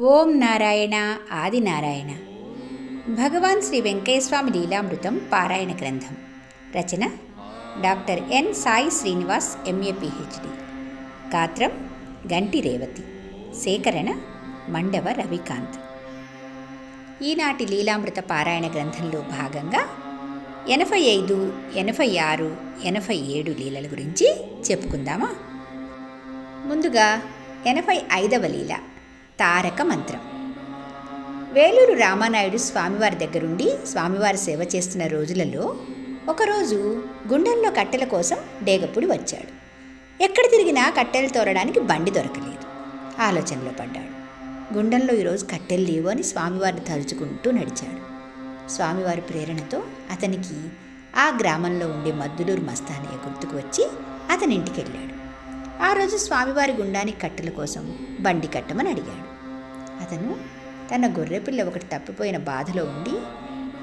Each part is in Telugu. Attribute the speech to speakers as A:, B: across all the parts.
A: ఓం నారాయణ ఆది నారాయణ భగవాన్ శ్రీ వెంకటేశ్వామి లీలామృతం పారాయణ గ్రంథం. రచన doctor N Sai Srinivas MA PhD. గాత్రం గంటి రేవతి. సేకరణ మండవ రవికాంత్. ఈనాటి లీలామృత పారాయణ గ్రంథంలో భాగంగా ఎనభై ఐదు ఎనభై ఆరు ఎనభై ఏడు లీలల గురించి చెప్పుకుందామా? ముందుగా ఎనభై ఐదవ లీల. తారక మంత్రం. వేలూరు రామానాయుడు స్వామివారి దగ్గరుండి స్వామివారి సేవ చేస్తున్న రోజులలో ఒకరోజు గుండెల్లో కట్టెల కోసం డేగపుడి వచ్చాడు. ఎక్కడ తిరిగినా కట్టెలు తోరడానికి బండి దొరకలేదు. ఆలోచనలో పడ్డాడు. గుండెల్లో ఈరోజు కట్టెలు లేవు అని స్వామివారిని తలుచుకుంటూ నడిచాడు. స్వామివారి ప్రేరణతో అతనికి ఆ గ్రామంలో ఉండే మద్దులూరు మస్తానయ్య గుర్తుకు వచ్చి అతని ఇంటికి వెళ్ళాడు ఆ రోజు స్వామివారి గుండానికి కట్టెల కోసం బండి కట్టమని అడిగాడు. అతను తన గొర్రెపిల్ల ఒకటి తప్పిపోయిన బాధలో ఉండి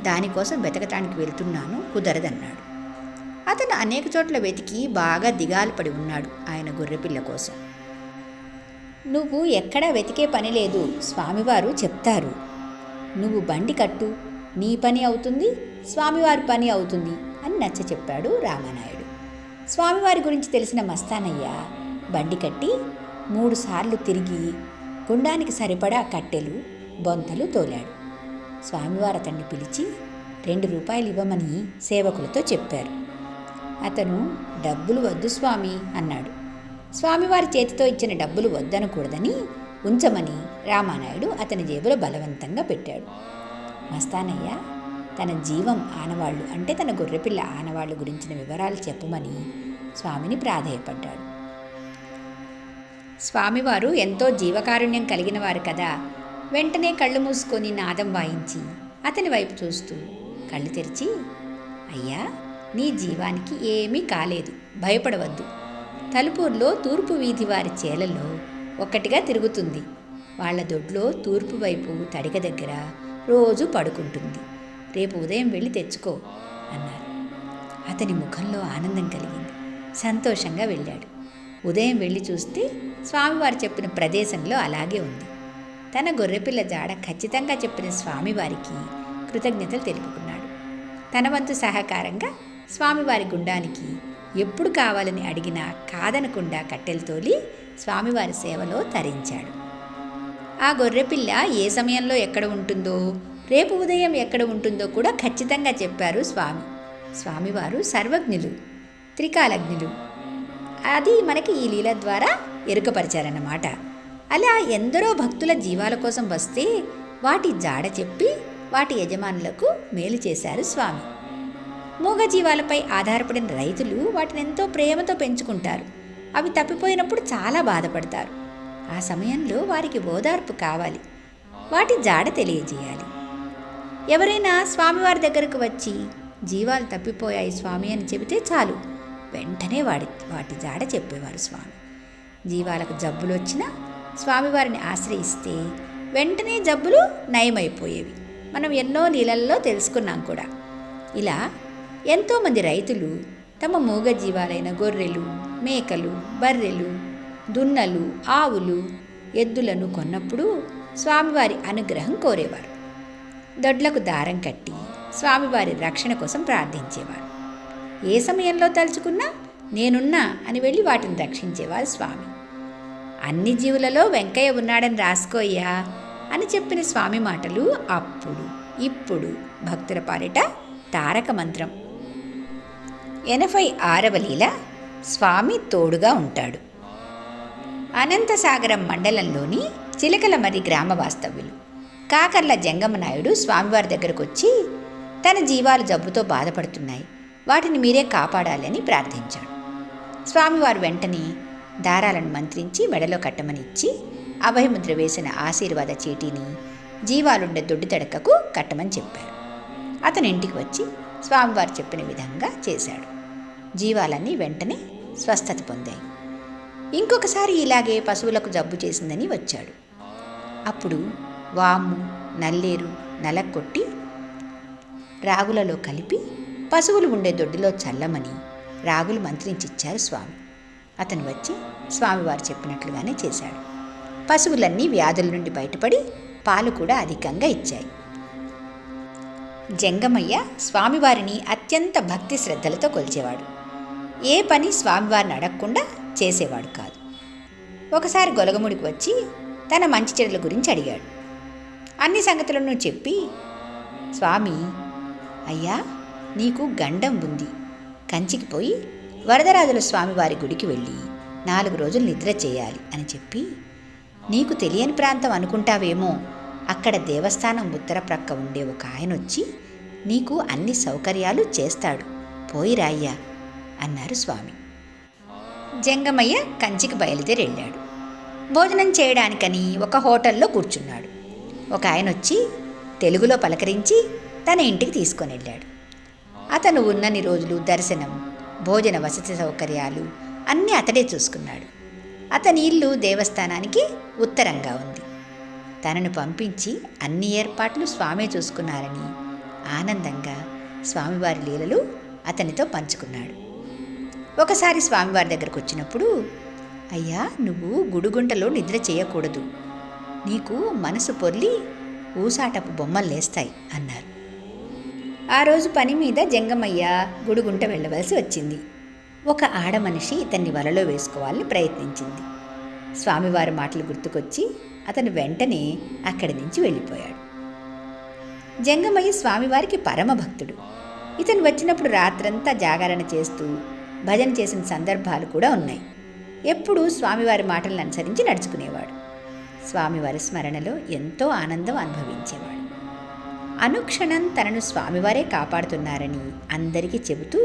A: దానికోసం వెతకటానికి వెళ్తున్నాను కుదరదన్నాడు. అతను అనేక చోట్ల వెతికి బాగా దిగాలు పడి ఉన్నాడు ఆయన గొర్రెపిల్ల కోసం. నువ్వు ఎక్కడా వెతికే పని లేదు స్వామివారు చెప్తారు. నువ్వు బండి కట్టు నీ పని అవుతుంది స్వామివారి పని అవుతుంది అని నచ్చ చెప్పాడు రామానాయుడు. స్వామివారి గురించి తెలిసిన మస్తానయ్య బండి కట్టి మూడుసార్లు తిరిగి గుండానికి సరిపడా కట్టెలు బొంతలు తోలాడు. స్వామివారు అతన్ని పిలిచి రెండు రూపాయలు ఇవ్వమని సేవకులతో చెప్పారు. అతను డబ్బులు వద్దు స్వామి అన్నాడు. స్వామివారి చేతితో ఇచ్చిన డబ్బులు వద్దనకూడదని ఉంచమని రామానాయుడు అతని జేబులో బలవంతంగా పెట్టాడు. మస్తానయ్య తన జీవం ఆనవాళ్ళు అంటే తన గొర్రెపిల్ల ఆనవాళ్ళు గురించిన వివరాలు చెప్పమని స్వామిని ప్రాధేయపడ్డాడు. స్వామివారు ఎంతో జీవకారుణ్యం కలిగిన వారు కదా. వెంటనే కళ్ళు మూసుకొని నాదం వాయించి అతని వైపు చూస్తూ కళ్ళు తెరిచి అయ్యా నీ జీవానికి ఏమీ కాలేదు. భయపడవద్దు. తలుపూర్లో తూర్పు వీధి వారి చేలలో ఒక్కటిగా తిరుగుతుంది. వాళ్ళ దొడ్లో తూర్పు వైపు తడిక దగ్గర రోజు పడుకుంటుంది. రేపు ఉదయం వెళ్ళి తెచ్చుకో అన్నారు. అతని ముఖంలో ఆనందం కలిగింది. సంతోషంగా వెళ్ళాడు. ఉదయం వెళ్ళి చూస్తే స్వామివారు చెప్పిన ప్రదేశంలో అలాగే ఉంది. తన గొర్రెపిల్ల జాడ ఖచ్చితంగా చెప్పిన స్వామివారికి కృతజ్ఞతలు తెలుపుకున్నాడు. తన వంతు సహకారంగా స్వామివారి గుండానికి ఎప్పుడు కావాలని అడిగినా కాదనకుండా కట్టెలు తోలి స్వామివారి సేవలో తరించాడు. ఆ గొర్రెపిల్ల ఏ సమయంలో ఎక్కడ ఉంటుందో రేపు ఉదయం ఎక్కడ ఉంటుందో కూడా ఖచ్చితంగా చెప్పారు స్వామి. స్వామివారు సర్వజ్ఞులు త్రికాలజ్ఞులు. అది మనకి ఈ లీల ద్వారా ఎరుకపరిచారన్నమాట. అలా ఎందరో భక్తుల జీవాల కోసం వస్తే వాటి జాడ చెప్పి వాటి యజమానులకు మేలు చేశారు స్వామి. మూగ జీవాలపై ఆధారపడిన రైతులు వాటిని ఎంతో ప్రేమతో పెంచుకుంటారు. అవి తప్పిపోయినప్పుడు చాలా బాధపడతారు. ఆ సమయంలో వారికి ఓదార్పు కావాలి. వాటి జాడ తెలియజేయాలి. ఎవరైనా స్వామివారి దగ్గరకు వచ్చి జీవాలు తప్పిపోయాయి స్వామి అని చెబితే చాలు. వెంటనే వాడి వాటి జాడ చెప్పేవారు స్వామి. జీవాలకు జబ్బులు వచ్చినా స్వామివారిని ఆశ్రయిస్తే వెంటనే జబ్బులు నయమైపోయేవి. మనం ఎన్నో నీళ్ళల్లో తెలుసుకున్నాం కూడా. ఇలా ఎంతోమంది రైతులు తమ మూగ జీవాలైన గొర్రెలు మేకలు బర్రెలు దున్నలు ఆవులు ఎద్దులను కొన్నప్పుడు స్వామివారి అనుగ్రహం కోరేవారు. దొడ్లకు దారం కట్టి స్వామివారి రక్షణ కోసం ప్రార్థించేవారు. ఏ సమయంలో తలుచుకున్నా నేనున్నా అని వెళ్ళి వాటిని రక్షించేవారు స్వామి. అన్ని జీవులలో వెంకయ్య ఉన్నాడని రాసుకోయ్యా అని చెప్పిన స్వామి మాటలు అప్పుడు ఇప్పుడు భక్తుల పాలిట తారక మంత్రం. ఎనభై ఆరవ లీల స్వామి తోడుగా ఉంటాడు. అనంతసాగరం మండలంలోని చిలకలమరి గ్రామ వాస్తవ్యులు కాకర్ల జంగమనాయుడు స్వామివారి దగ్గరకు వచ్చి తన జీవాలు జబ్బుతో బాధపడుతున్నాయి. వాటిని మీరే కాపాడాలని ప్రార్థించాడు. స్వామివారు వెంటనే దారాలను మంత్రించి మెడలో కట్టమని ఇచ్చి అభయముద్ర వేసిన ఆశీర్వాద చీటీని జీవాలుండే దొడ్డి తడకకు కట్టమని చెప్పారు అతని ఇంటికి వచ్చి స్వామివారు చెప్పిన విధంగా చేశాడు. జీవాలన్నీ వెంటనే స్వస్థత పొందాయి. ఇంకొకసారి ఇలాగే పశువులకు జబ్బు చేసిందని వచ్చాడు. అప్పుడు వాము నల్లేరు నలక్కొట్టి రాగులలో కలిపి పశువులు ఉండే దొడ్డిలో చల్లమని రాగులు మంత్రించిచ్చారు స్వామి. అతను వచ్చి స్వామివారు చెప్పినట్లుగానే చేశాడు. పశువులన్నీ వ్యాధుల నుండి బయటపడి పాలు కూడా అధికంగా ఇచ్చాయి. జంగమయ్య స్వామివారిని అత్యంత భక్తి శ్రద్ధలతో కొలిచేవాడు. ఏ పని స్వామివారిని అడగకుండా చేసేవాడు కాదు. ఒకసారి గొలగముడికి వచ్చి తన మంచి చెడుల గురించి అడిగాడు. అన్ని సంగతులను చెప్పి స్వామి అయ్యా నీకు గండం ఉంది. కంచికి పోయి వరదరాజుల స్వామివారి గుడికి వెళ్ళి నాలుగు రోజులు నిద్ర చేయాలి అని చెప్పి నీకు తెలియని ప్రాంతం అనుకుంటావేమో అక్కడ దేవస్థానం ఉత్తర ప్రక్క ఉండే ఒక ఆయన వచ్చి నీకు అన్ని సౌకర్యాలు చేస్తాడు. పోయి రాయ్యా అన్నారు స్వామి. జంగమయ్య కంచికి బయలుదేరి వెళ్ళాడు. భోజనం చేయడానికని ఒక హోటల్లో కూర్చున్నాడు. ఒక ఆయన వచ్చి తెలుగులో పలకరించి తన ఇంటికి తీసుకొని వెళ్ళాడు. అతను ఉన్నన్ని రోజులు దర్శనం భోజన వసతి సౌకర్యాలు అన్నీ అతడే చూసుకున్నాడు. అతని ఇల్లు దేవస్థానానికి ఉత్తరంగా ఉంది. తనను పంపించి అన్ని ఏర్పాట్లు స్వామి చూసుకున్నారని ఆనందంగా స్వామివారి లీలలు అతనితో పంచుకున్నాడు. ఒకసారి స్వామివారి దగ్గరకు వచ్చినప్పుడు అయ్యా నువ్వు గుడుగుంటలో నిద్ర చేయకూడదు. నీకు మనసు పొర్లి ఊసాటపు బొమ్మలు లేస్తాయి అన్నారు. ఆ రోజు పని మీద జంగమయ్య గుడుగుంట వెళ్ళవలసి వచ్చింది. ఒక ఆడ మనిషి ఇతన్ని వలలో వేసుకోవాలని ప్రయత్నించింది. స్వామివారి మాటలు గుర్తుకొచ్చి అతను వెంటనే అక్కడి నుంచి వెళ్ళిపోయాడు. జంగమయ్య స్వామివారికి పరమభక్తుడు ఇతను వచ్చినప్పుడు రాత్రంతా జాగరణ చేస్తూ భజన చేసిన సందర్భాలు కూడా ఉన్నాయి. ఎప్పుడూ స్వామివారి మాటలను అనుసరించి నడుచుకునేవాడు. స్వామివారి స్మరణలో ఎంతో ఆనందం అనుభవించేవాడు. అనుక్షణం తనను స్వామివారే కాపాడుతున్నారని అందరికీ చెబుతూ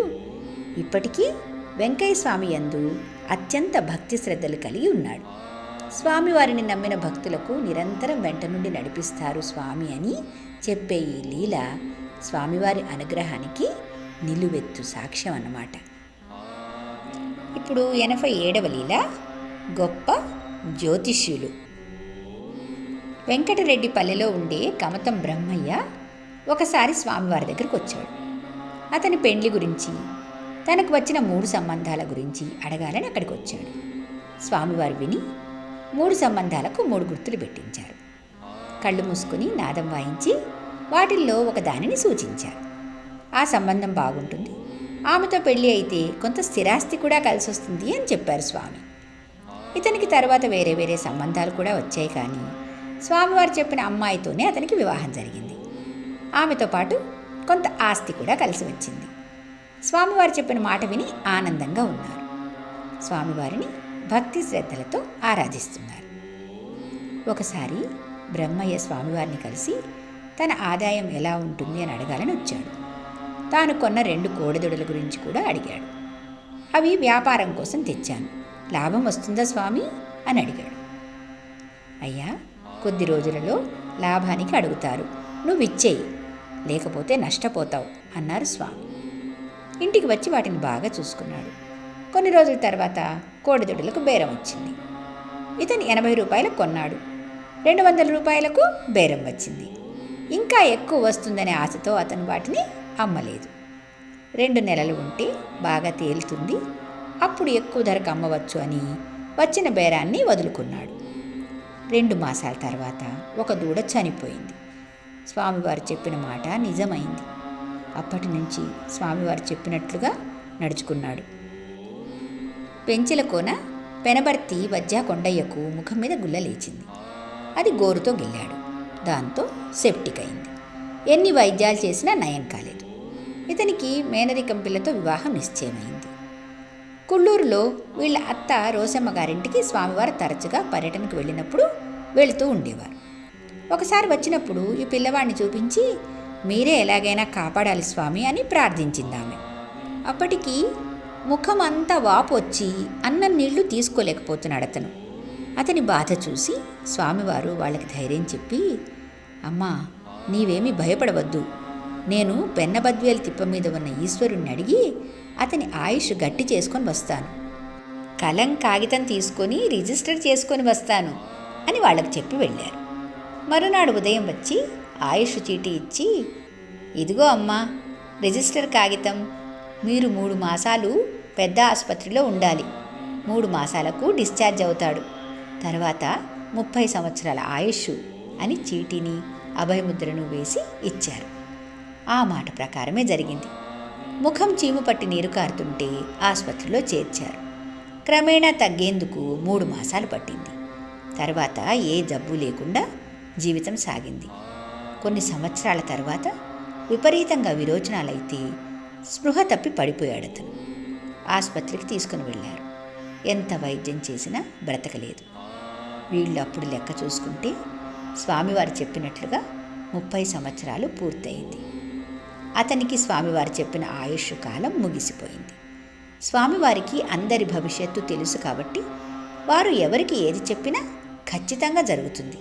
A: ఇప్పటికీ వెంకయ్య స్వామి యందు అత్యంత భక్తి శ్రద్ధలు కలిగి ఉన్నాడు. స్వామివారిని నమ్మిన భక్తులకు నిరంతరం వెంట నుండి నడిపిస్తారు స్వామి అని చెప్పే ఈ లీల స్వామివారి అనుగ్రహానికి నిలువెత్తు సాక్ష్యం అన్నమాట. ఇప్పుడు ఎనభై ఏడవ లీల గొప్ప జ్యోతిష్యులు. వెంకటరెడ్డి పల్లెలో ఉండే కమతం బ్రహ్మయ్య ఒకసారి స్వామివారి దగ్గరికి వచ్చాడు. అతని పెండ్లి గురించి తనకు వచ్చిన మూడు సంబంధాల గురించి అడగాలని అక్కడికి వచ్చాడు. స్వామివారు విని మూడు సంబంధాలకు మూడు గుర్తులు పెట్టించారు. కళ్ళు మూసుకుని నాదం వాయించి వాటిల్లో ఒక దానిని సూచించారు. ఆ సంబంధం బాగుంటుంది. ఆమెతో పెళ్ళి అయితే కొంత స్థిరాస్తి కూడా కలిసి వస్తుంది అని చెప్పారు స్వామి. ఇతనికి తర్వాత వేరే వేరే సంబంధాలు కూడా వచ్చాయి కానీ స్వామివారు చెప్పిన అమ్మాయితోనే అతనికి వివాహం జరిగింది. ఆమెతో పాటు కొంత ఆస్తి కూడా కలిసి వచ్చింది. స్వామివారు చెప్పిన మాట విని ఆనందంగా ఉన్నారు. స్వామివారిని భక్తి శ్రద్ధలతో ఆరాధిస్తున్నారు. ఒకసారి బ్రహ్మయ్య స్వామివారిని కలిసి తన ఆదాయం ఎలా ఉంటుంది అని అడగాలని వచ్చాడు. తాను కొన్న రెండు కోడెదొడల గురించి కూడా అడిగాడు. అవి వ్యాపారం కోసం తెచ్చాను. లాభం వస్తుందా స్వామి? అని అడిగాడు. అయ్యా కొద్ది రోజులలో లాభానికి అడుగుతారు. నువ్వు ఇచ్చేయి లేకపోతే నష్టపోతావు అన్నారు స్వామి. ఇంటికి వచ్చి వాటిని బాగా చూసుకున్నాడు. కొన్ని రోజుల తర్వాత కోడిదొడులకు బేరం వచ్చింది. ఇతను ఎనభై రూపాయలకు కొన్నాడు. రెండు వందల రూపాయలకు బేరం వచ్చింది. ఇంకా ఎక్కువ వస్తుందనే ఆశతో అతను వాటిని అమ్మలేదు. రెండు నెలలు ఉంటే బాగా తేలుతుంది. అప్పుడు ఎక్కువ ధరకు అమ్మవచ్చు అని వచ్చిన బేరాన్ని వదులుకున్నాడు. రెండు మాసాల తర్వాత ఒక దూడ చనిపోయింది. స్వామివారు చెప్పిన మాట నిజమైంది. అప్పటి నుంచి స్వామివారు చెప్పినట్లుగా నడుచుకున్నాడు. పెంచెల కోన పెనబర్తి వజ్జా కొండయ్యకు ముఖం మీద గుల్ల లేచింది. అది గోరుతో గిల్లాడు. దాంతో సెప్టిక్ అయింది ఎన్ని వైద్యాలు చేసినా నయం కాలేదు. ఇతనికి మేనరికం పిల్లతో వివాహం నిశ్చయమైంది. కుళ్ళూరులో వీళ్ళ అత్త రోసమ్మ గారింటికి స్వామివారు తరచుగా పర్యటనకు వెళ్ళినప్పుడు వెళుతూ ఉండేవారు. ఒకసారి వచ్చినప్పుడు ఈ పిల్లవాడిని చూపించి మీరే ఎలాగైనా కాపాడాలి స్వామి అని ప్రార్థించింది ఆమె అప్పటికి ముఖం అంతా వాపు వచ్చి అన్నం నీళ్ళు తీసుకోలేకపోతున్నాడు అతను. అతని బాధ చూసి స్వామివారు వాళ్ళకి ధైర్యం చెప్పి అమ్మా నీవేమీ భయపడవద్దు. నేను పెన్నబద్వేలు తిప్ప మీద ఉన్న ఈశ్వరుణ్ణి అడిగి అతని ఆయుష్ గట్టి చేసుకొని వస్తాను. కలం కాగితం తీసుకొని రిజిస్టర్ చేసుకొని వస్తాను అని వాళ్ళకి చెప్పి వెళ్ళారు. మరునాడు ఉదయం వచ్చి ఆయుష్ చీటీ ఇచ్చి ఇదిగో అమ్మా రిజిస్టర్ కాగితం. మీరు మూడు మాసాలు పెద్ద ఆసుపత్రిలో ఉండాలి. మూడు మాసాలకు డిశ్చార్జ్ అవుతాడు. తర్వాత ముప్పై సంవత్సరాల ఆయుష్ అని చీటీని అభయముద్రను వేసి ఇచ్చారు. ఆ మాట ప్రకారమే జరిగింది. ముఖం చీము పట్టి నీరు కారుతుంటే ఆసుపత్రిలో చేర్చారు. క్రమేణా తగ్గేందుకు మూడు మాసాలు పట్టింది. తర్వాత ఏ జబ్బు లేకుండా జీవితం సాగింది. కొన్ని సంవత్సరాల తర్వాత విపరీతంగా విరోచనాలైతే స్పృహ తప్పి పడిపోయాడు అతను. ఆసుపత్రికి తీసుకుని వెళ్ళారు. ఎంత వైద్యం చేసినా బ్రతకలేదు. వీళ్ళు అప్పుడు లెక్క చూసుకుంటే స్వామివారు చెప్పినట్లుగా ముప్పై సంవత్సరాలు పూర్తయింది. అతనికి స్వామివారు చెప్పిన ఆయుష్ కాలం ముగిసిపోయింది. స్వామివారికి అందరి భవిష్యత్తు తెలుసు కాబట్టి వారు ఎవరికి ఏది చెప్పినా ఖచ్చితంగా జరుగుతుంది.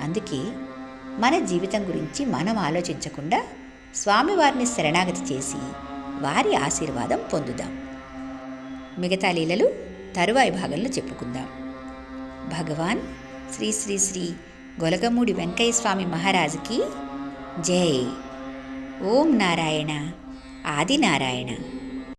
A: అందుకే మన జీవితం గురించి మనం ఆలోచించకుండా స్వామివారిని శరణాగతి చేసి వారి ఆశీర్వాదం పొందుదాం. మిగతా లీలలు తరువాయి భాగంలో చెప్పుకుందాం. భగవాన్ శ్రీ శ్రీ శ్రీ గొలగమూడి వెంకయ్య స్వామి మహారాజుకి జై. ఓం నారాయణ. ఆది నారాయణ